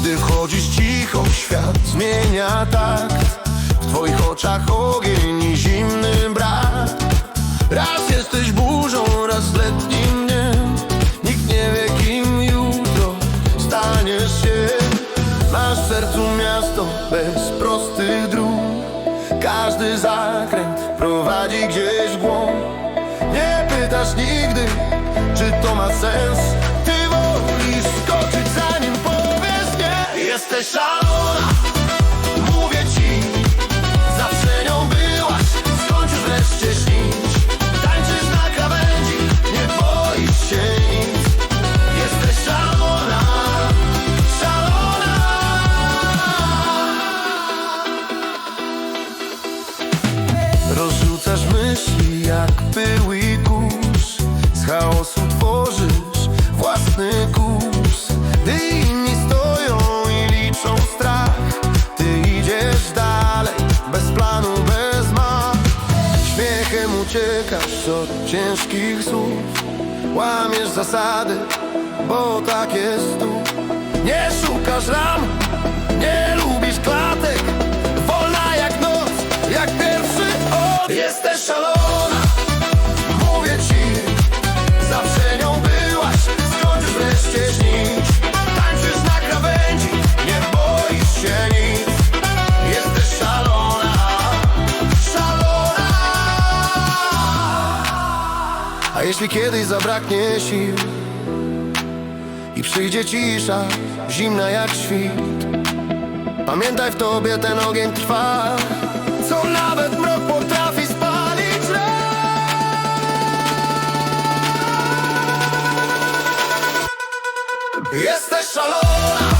Gdy wchodzisz cicho, świat zmienia takt twoich oczach ogień i zimny brak. Raz jesteś burzą, raz letnim dniem. Nikt nie wie kim jutro staniesz się. Masz w sercu miasto bez prostych dróg. Każdy zakręt prowadzi gdzieś w głąb. Nie pytasz nigdy, czy to ma sens. Ty wolisz skoczyć zanim powiesz nie. Jesteś szalona, uciekasz od ciężkich słów. Łamiesz zasady, bo tak jest tu. Nie szukasz ram, jeśli kiedyś zabraknie sił I przyjdzie cisza, zimna jak świt Pamiętaj w tobie ten ogień trwa. Co nawet mrok potrafi spalić las Jesteś szalona,